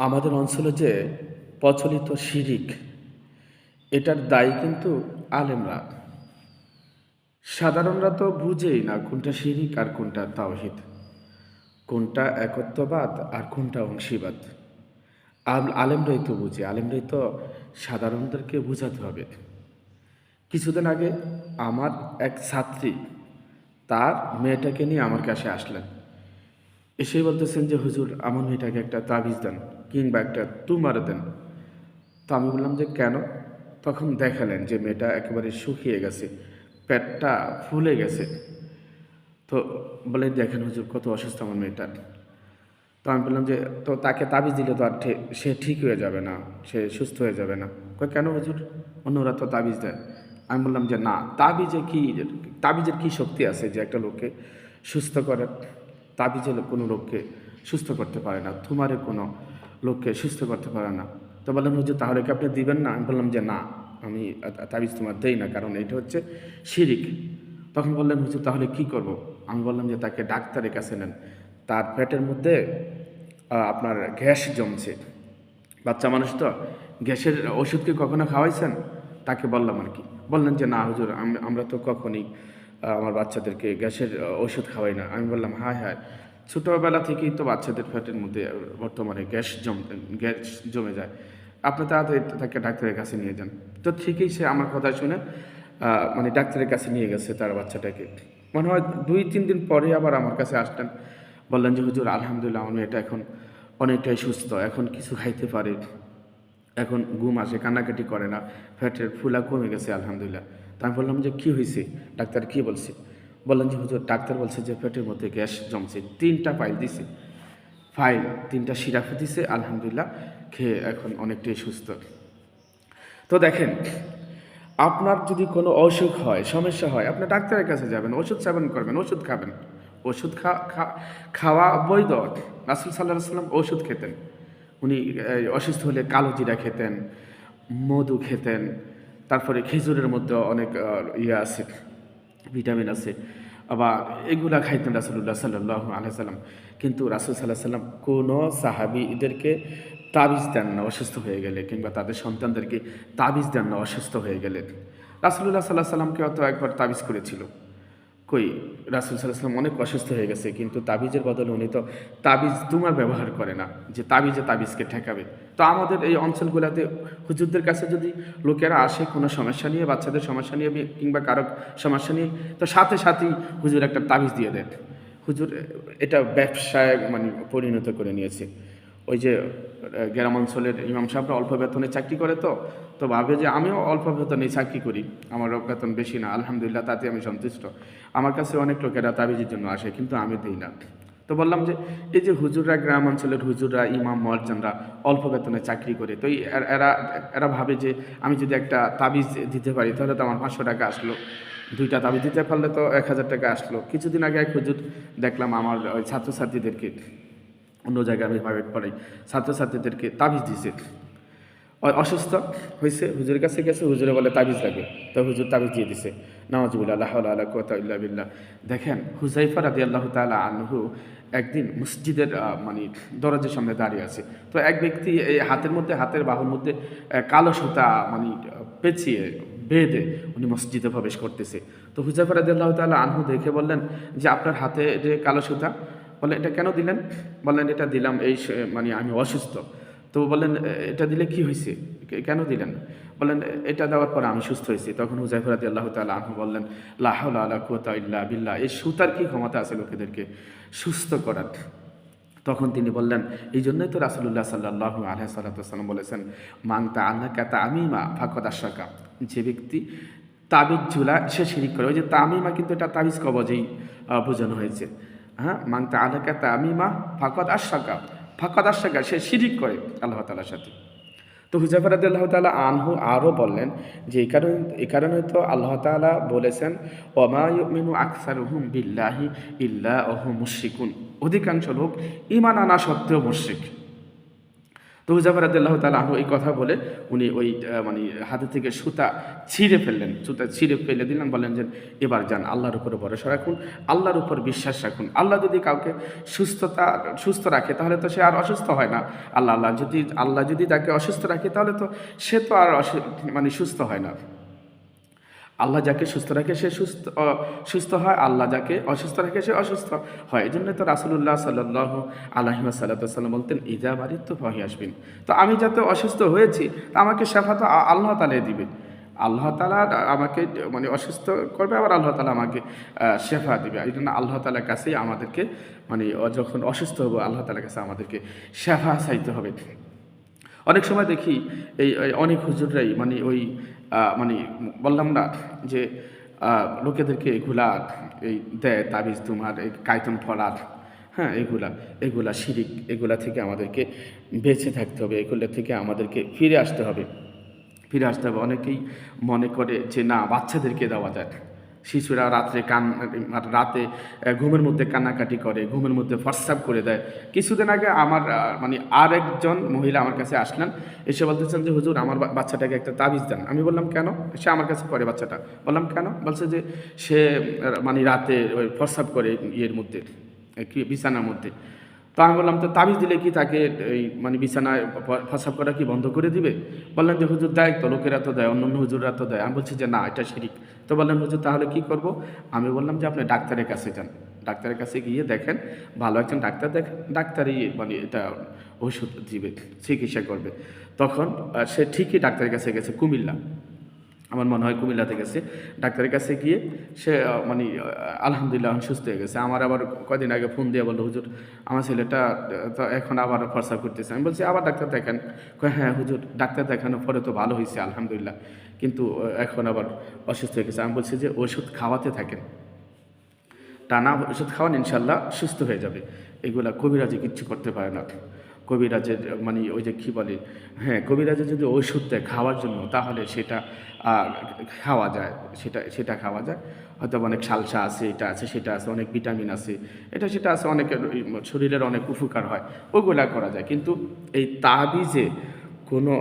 আমাদের অঞ্চলে যে প্রচলিত শিরিক, এটার দায়ী কিন্তু আলেমরা। সাধারণরা তো বুঝেই না কোনটা শিরিক আর কোনটা তাওহিদ, কোনটা একত্ববাদ আর কোনটা অংশীবাদ। আল- আলেমরাই তো বুঝে, আলেমরাই তো সাধারণদেরকে বোঝাতে হবে। কিছুদিন আগে আমার এক ছাত্রী, তার মেয়েটাকে নিয়ে আমার কাছে আসলেন। এসেই বলতেছেন যে, হুজুর, আমার মেয়েটাকে একটা তাবিজ দেন। কিংবা একটা তু মারে দেন। তো আমি বললাম যে, কেন? তখন দেখালেন যে, মেয়েটা একেবারে শুকিয়ে গেছে, পেটটা ফুলে গেছে। তো বলে, দেখেন হুজুর, কত অসুস্থ আমার মেয়েটা। তো আমি বললাম যে, তো তাকে তাবিজ দিলে তো আর সে ঠিক হয়ে যাবে না, সে সুস্থ হয়ে যাবে না। কয়, কেন হুজুর? অন্যরা তো তাবিজ দেয়। আমি বললাম যে, না, তাবিজে কি, তাবিজের কি শক্তি আছে যে একটা লোককে সুস্থ করে? তাবিজে কোনো লোককে সুস্থ করতে পারে না। তোমারে কোনো লোককে সুস্থ করতে পারে না। তো বললাম, হুজুর, তাহলে কি আপনি দিবেন না? আমি বললাম, যে না, আমি তাবিজ তোমার দেই না, কারণ এটা হচ্ছে শিরিক। তখন বললেন, হুজুর, তাহলে কি করব? আমি বললাম, যে তাকে ডাক্তারের কাছে নেন। তার পেটের মধ্যে আপনার গ্যাস জমছে। বাচ্চা মানুষ তো, গ্যাসের ওষুধকে কখনো খাওয়াইছেন? তাকে বললাম আর কি। বললেন যে, না, হুজুর আমরা তো কখনই আমার বাচ্চাদেরকে গ্যাসের ওষুধ খাওয়াই না। আমি বললাম, হায় হায় ছোটোবেলা থেকেই তো বাচ্চাদের ফ্যাটের মধ্যে বর্তমানে গ্যাস জম, গ্যাস জমে যায়। আপনি তাড়াতাড়ি তাকে ডাক্তারের কাছে নিয়ে যান। তো ঠিকই সে আমার কথা শুনে মানে ডাক্তারের কাছে নিয়ে গেছে তার বাচ্চাটাকে। মনে হয় দুই, তিন দিন পরে আবার আমার কাছে আসলেন। বললেন যে, হুজুর, আলহামদুলিল্লাহ, আমার মেয়েটা এখন অনেকটাই সুস্থ। এখন কিছু খাইতে পারে। এখন ঘুম আসে, কান্নাকাটি করে না। ফ্যাটের ফুলা কমে গেছে, আলহামদুলিল্লাহ। তা আমি বললাম যে, কী হয়েছে ডাক্তার কী বলছে? বললেন যে, হুজুর, ডাক্তার বলছে যে, পেটের মধ্যে গ্যাস জমছে, তিনটা ফাইল দিছে। ফাইল তিনটা সিরাপে দিছে, আলহামদুলিল্লাহ, খেয়ে এখন অনেকটাই সুস্থ। তো দেখেন, আপনার যদি কোনো অসুখ হয়, সমস্যা হয়, আপনি ডাক্তারের কাছে যাবেন, ওষুধ সেবন করবেন, ওষুধ খাবেন। ওষুধ খাওয়া বৈধ। রাসুল সাল্লাহ সাল্লাম ওষুধ খেতেন। উনি অসুস্থ হলে কালো জিরা খেতেন, মধু খেতেন, তারপরে খেজুরের মধ্যে অনেক ইয়ে আছে। ভিটামিন আছে। আবার এগুলা খাইতেন রাসুল্লাহ সাল্লাহ আলাইসাল্লাম কিন্তু রাসুল সাল্লাহ সাল্লাম কোনো সাহাবি এদেরকে তাবিজ দেন না, অসুস্থ হয়ে গেলে, কিংবা তাদের সন্তানদেরকে তাবিজ দেন না, অসুস্থ হয়ে গেলে। রাসুল্লাহ সাল্লাহ সাল্লামকে অত একবার তাবিজ করেছিল। কই রাসুল সাল্লাম অনেক অসুস্থ হয়ে গেছে, কিন্তু তাবিজের বদলে উনি তো তাবিজ তোমার ব্যবহার করে না, যে তাবিজে তাবিজকে ঠেকাবে। তো আমাদের এই অঞ্চলগুলোতে হুজুরদের কাছে যদি লোকেরা আসে কোনো সমস্যা নিয়ে, বাচ্চাদের সমস্যা নিয়ে কিংবা কারও সমস্যা নিয়ে, তো সাথে সাথেই হুজুর একটা তাবিজ দিয়ে দেন। হুজুর এটা ব্যবসায় মানে পরিণত করে নিয়েছে। ওই যে আহ, গ্রাম অঞ্চলের ইমাম সাহেবরা অল্প বেতনে চাকরি করে তো তো ভাবে যে আমিও অল্প বেতনে চাকরি করি। আমার বেতন বেশি না আলহামদুলিল্লাহ তাতে আমি সন্তুষ্ট। আমার কাছে অনেক লোকেরা তাবিজের জন্য আসে কিন্তু আমি দিই না। তো বললাম যে এই যে হুজুররা গ্রাম অঞ্চলের হুজুররা ইমাম মর্জানরা অল্প বেতনে চাকরি করে তো এরা এরা ভাবে যে আমি যদি একটা তাবিজ দিতে পারি তাহলে তো আমার পাঁচশো টাকা আসলো। দুইটা তাবিজ দিতে পারলে তো এক হাজার টাকা আসলো। কিছুদিন আগে এক হুজুর দেখলাম আমার ওই ছাত্রছাত্রীদেরকে অন্য জায়গায় আমি প্রাইভেট পড়াই ছাত্রছাত্রীদেরকে তাবিজ অ- অসুস্থ হয়েছে হুজুরের কাছে গেছে, হুজুরে বলে, তাবিজ লাগে। তো হুজুর তাবিজ দিয়ে দিছে। নওয়াজুবিল্লা আল্লাহ আল্লাহ কোয়াল্লা বিল্লাহ। দেখেন হুজাইফা রাদি আল্লাহ তালা আনহু একদিন মসজিদের মানে দরজার সামনে দাঁড়িয়ে আছে। তো এক ব্যক্তি এই হাতের মধ্যে, হাতের বাহুর মধ্যে কালো সুতা মানে পেঁচিয়ে বেঁধে উনি মসজিদে প্রবেশ করতেছে। তো হুজাইফা রাদি আল্লাহ তালা আনহু দেখে বললেন যে, আপনার হাতে যে কালো সুতা বললেন এটা কেন দিলেন? বললেন, এটা দিলাম এই মানে আমি অসুস্থ। তো বললেন, এটা দিলে কি হয়েছে কেন দিলেন? বললেন, এটা দেওয়ার পর আমি সুস্থ হয়েছি তখন হুজাইফরাদি আল্লাহ তালা আহমু বললেন লাহাউল আল্লাহ বিল্লাহ। এই সুতার কি ক্ষমতা আছে লোকেদেরকে? সুস্থ করার। তখন তিনি বললেন, এই জন্যই তো রাসুল্লাহ সাল্লাহ আলহ সাল্লাম বলেছেন মাংতা আল্লাহ কাতা আমিমা ফাকদ আশাকা যে ব্যক্তি তাবিজ ঝুলা সে শিরিক করে। ওই যে তামিমা কিন্তু এটা তাবিজ কবজেই বোঝানো হয়েছে। হ্যাঁ মাংতা তা আমি মা ফাকত আশাকা ফাকত আশাকা সে শিরিক করে আল্লাহ তালার সাথে। তো হুজাফর আল্লাহ তালা আনহু আরও বললেন যে এই কারণে এই কারণে তো আল্লাহ তালা বলেছেন ওমায়ুমিনু আকসার হুম বিল্লাহি ইল্লা ওহ মুশিকুন অধিকাংশ লোক ইমান আনা সত্ত্বেও মুশিক তো হুজাফর আদাল্লাহ তালাহ এই কথা বলে উনি ওই মানে হাতে থেকে সুতা ছিঁড়ে ফেললেন, সুতা ছিঁড়ে ফেলে দিলেন বলেন যে এবার যান, আল্লাহর উপরে ভরসা রাখুন, আল্লাহর উপর বিশ্বাস রাখুন। আল্লাহ যদি কাউকে সুস্থতা, সুস্থ রাখে তাহলে তো সে আর অসুস্থ হয় না। আল্লাহ আল্লাহ যদি আল্লাহ যদি তাকে অসুস্থ রাখে তাহলে তো সে তো আর মানে সুস্থ হয় না। আল্লাহ যাকে সুস্থ রাখে সে সুস্থ সুস্থ হয়, আল্লাহ যাকে অসুস্থ রাখে সে অসুস্থ হয়। এই জন্য তো রাসুল্লাহ সাল্লাহ আলহিমা সাল্লাম বলতেন ইজা বাড়ি তো ফাহি আসবেন। তো আমি যাতে অসুস্থ হয়েছি, তা আমাকে সেফা তো আল্লাহ তালে দিবে। আল্লাহ তালা আমাকে মানে অসুস্থ করবে, আবার আল্লাহ তালা আমাকে শেফা দিবে। এই জন্য আল্লাহ তালার কাছেই আমাদেরকে মানে যখন অসুস্থ হব, আল্লাহ তালার কাছে আমাদেরকে শেফা চাইতে হবে। অনেক সময় দেখি এই অনেক হুজুররাই মানে ওই মানে বললাম না যে লোকেদেরকে এগুলা এই দেয় তাবিজ তোমার এই কায়তন ফলার হ্যাঁ এগুলা এগুলা শিরিক, এগুলা থেকে আমাদেরকে বেঁচে থাকতে হবে, এগুলো থেকে আমাদেরকে ফিরে আসতে হবে। ফিরে আসতে হবে। অনেকেই মনে করে যে, না, বাচ্চাদেরকে দেওয়া যায় শিশুরা রাত্রে কান, রাতে ঘুমের মধ্যে কান্নাকাটি করে, ঘুমের মধ্যে ফর্সাপ করে দেয়। কিছুদিন আগে আমার মানে আর একজন মহিলা আমার কাছে আসলেন, এসে বলতেছেন যে, হুজুর, আমার বাচ্চাটাকে একটা তাবিজ দেন। আমি বললাম, কেন? সে আমার কাছে করে বাচ্চাটা। বললাম, কেন? বলছে যে, সে মানে রাতে ফর্সাপ করে ইয়ের মধ্যে বিছানার মধ্যে। তো আমি বললাম, তো তাবিজ দিলে কি তাকে এই মানে বিছানায় প্রস্রাব করা কি বন্ধ করে দিবে? বললেন যে, হুজুর দেয় তো, লোকেরা তো দেয় অন্য অন্য হুজুররা তো দেয়। আমি বলছি যে, না, এটা শিরিক। তো বললেন, হুজুর, তাহলে কি করব? আমি বললাম যে, আপনি ডাক্তারের কাছে যান। ডাক্তারের কাছে গিয়ে দেখেন, ভালো একজন ডাক্তার দেখেন ডাক্তারই মানে এটা ওষুধ দিবে, চিকিৎসা করবে। তখন সে ঠিকই ডাক্তারের কাছে গেছে কুমিল্লা। আমার মনে হয় কুমিল্লাতে গেছে। ডাক্তারের কাছে গিয়ে সে মানে আলহামদুলিল্লাহ সুস্থ হয়ে গেছে। আমার আবার কয়দিন আগে ফোন দিয়ে বলল, হুজুর, আমার ছেলেটা তো এখন আবার ফর্সা করতেছে। আমি বলছি, আবার ডাক্তার দেখেন। হ্যাঁ হুজুর, ডাক্তার দেখানোর পরে তো ভালো হয়েছে, আলহামদুলিল্লাহ। কিন্তু এখন আবার অসুস্থ হয়ে গেছে। আমি বলছি যে, ওষুধ খাওয়াতে থাকেন। টানা ওষুধ খাওয়ান, ইনশাল্লাহ সুস্থ হয়ে যাবে। এগুলা কবিরাজি কিচ্ছু করতে পারে না। কবিরাজের মানে ওই যে কী বলে হ্যাঁ কবিরাজের যদি ওষুধ দেয় খাওয়ার জন্য, তাহলে সেটা খাওয়া যায়, সেটা সেটা খাওয়া যায়। হয়তো অনেক সালসা আছে, এটা আছে, সেটা আছে, অনেক ভিটামিন আছে, এটা, সেটা আছে, অনেকের ওই শরীরের অনেক উপকার হয়, ওগুলা করা যায়। কিন্তু এই তাবিজে কোনো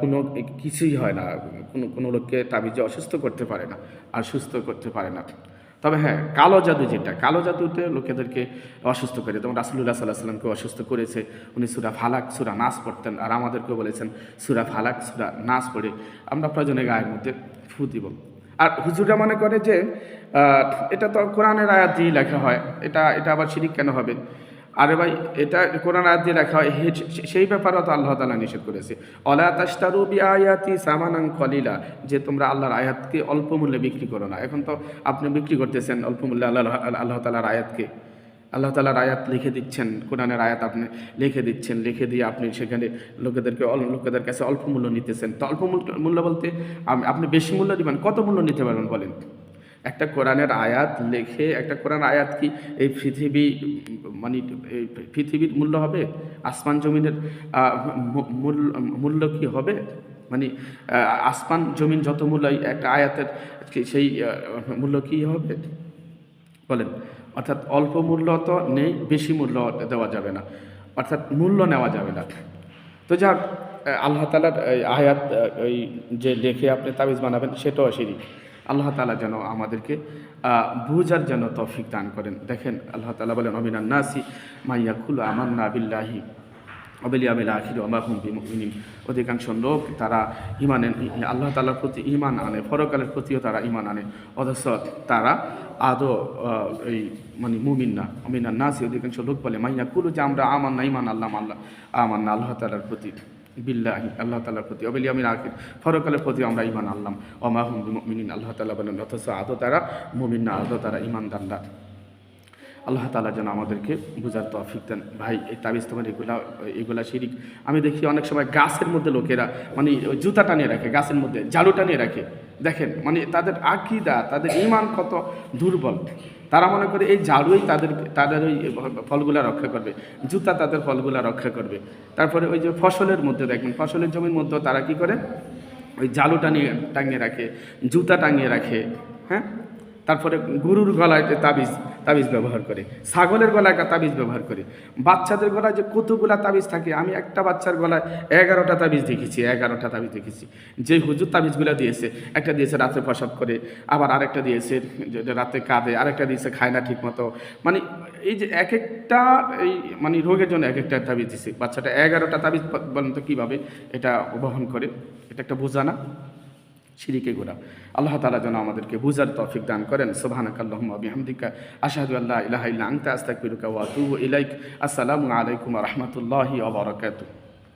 কোনো কিছুই হয় না, কোনো কোনো লোককে তাবিজে অসুস্থ করতে পারে না, আর সুস্থ করতে পারে না। তবে হ্যাঁ কালো জাদু যেটা, কালো জাদুতে লোকেদেরকে অসুস্থ করে, যেমন রাসুল্লাহ সাল্লাহ সাল্লামকে অসুস্থ করেছে, উনি সুরা ফালাক, সুরা নাচ পড়তেন, আর আমাদেরকেও বলেছেন সুরা ফালাক, সুরা নাচ পড়ে, আমরা প্রয়োজনে গায়ের মধ্যে ফু দিব। আর হুজুরা মনে করে যে এটা তো কোরআনের আয়াত দিয়েই লেখা হয়, এটা এটা আবার শিরিক কেন হবে? আরে ভাই, এটা কোরআন আয়াত দিয়ে লেখা হয় সেই ব্যাপারেও তো আল্লাহ তালা নিষেধ করেছে। অলা তাস্তারু বি আয়াতি সামানাং কলিলা, যে তোমরা আল্লাহর আয়াতকে অল্প মূল্যে বিক্রি করো না। এখন তো আপনি বিক্রি করতেছেন অল্প মূল্যে আল্লাহ আল্লাহ তালার আয়াতকে। আল্লাহ তালার আয়াত লিখে দিচ্ছেন, কোরআনের আয়াত আপনি লিখে দিচ্ছেন, লিখে দিয়ে আপনি সেখানে লোকেদেরকে লোকেদের কাছে অল্প মূল্য নিতেছেন। তো অল্প মূল্য মূল্য বলতে আপনি বেশি মূল্য দিবেন, কত মূল্য নিতে পারবেন বলেন? একটা কোরআনের আয়াত লেখে, একটা কোরআন আয়াত কি এই পৃথিবী মানে এই পৃথিবীর মূল্য হবে? আসমান জমিনের মূল্য কি হবে? মানে আসমান জমিন যত মূল্য একটা আয়াতের সেই মূল্য কি হবে? বলেন, অর্থাৎ অল্প মূল্য তো নেই, বেশি মূল্য দেওয়া যাবে না। অর্থাৎ মূল্য নেওয়া যাবে না। তো যাক আল্লাহ তালার আয়াত ওই যে লেখে আপনি তাবিজ বানাবেন, সেটাও সিঁড়ি আল্লাহ তালা যেন আমাদেরকে বুঝার যেন তৌফিক দান করেন। দেখেন, আল্লাহ তালা বলেন, অমিনান নাসি মাইয়া আমার নাবিল্লাহি অবেলি আবেলা আখির অমাহুম বিমিন অধিকাংশ লোক, তারা ইমান আল্লাহ তালার প্রতি ইমান আনে, পরকালের প্রতিও তারা ইমান আনে। অথচ তারা আদৌ এই মানে মুমিন না, অমিনান নাসি। অধিকাংশ লোক বলে মাইয়া কুলু যে আমরা আমান না ইমান আল্লাহ আল্লাহ আমান না আল্লাহ তালার প্রতি। বিল্লাহি, আল্লাহ তালার প্রতি, অবেলি আমিন আখির ফরকালের প্রতি আমরা ইমান আনলাম। অমাহুম বিমিন আল্লাহ তালা বলেন, অথচ আদো তারা মুমিন না, আদো তারা ইমানদার না। আল্লাহ তালা যেন আমাদেরকে বুঝার তৌফিক দেন। ভাই, এই তাবিজ তোমার এগুলা এগুলা শিরিক। আমি দেখি অনেক সময় গাছের মধ্যে লোকেরা মানে জুতা টানিয়ে রাখে, গাছের মধ্যে জালু টানিয়ে রাখে। দেখেন মানে তাদের আকিদা, তাদের ইমান কত দুর্বল। তারা মনে করে এই জালুই তাদের তাদের ওই ফলগুলা রক্ষা করবে, জুতা তাদের ফলগুলা রক্ষা করবে। তারপরে ওই যে ফসলের মধ্যে দেখবেন, ফসলের জমির মধ্যে তারা কি করে? ওই জালু টানিয়ে, টাঙিয়ে রাখে, জুতা টাঙিয়ে রাখে হ্যাঁ? তারপরে গরুর গলায় তাবিজ তাবিজ ব্যবহার করে। ছাগলের গলায় একটা তাবিজ ব্যবহার করে। বাচ্চাদের গলায় যে কতগুলা তাবিজ থাকে, আমি একটা বাচ্চার গলায় এগারোটা তাবিজ দেখেছি, এগারোটা তাবিজ দেখেছি। যে হুজুর তাবিজগুলো দিয়েছে, একটা দিয়েছে রাত্রে প্রসাব করে, আবার আরেকটা দিয়েছে রাতে কাঁদে, আরেকটা দিয়েছে খায় না ঠিক মতো মানে এই যে এক একটা এই মানে রোগের জন্য এক একটা তাবিজ দিছে। বাচ্চাটা এগারোটা তাবিজ বলেন তো কীভাবে এটা বহন করে, এটা একটা বোঝা না সিরিকে গোড়া আল্লাহ তালা যেন আমাদেরকে বুঝার তফিক দান করেন। সুবহানাক আল্লাহুম্মা বিহামদিকা আল্লাহ ইলাহ ইল্লা আংতা আস্তাগফিরুকা ওয়াতু ইলাইক। আসসালামু আলাইকুম রহমতুল্লাহি বারাকাতুহু।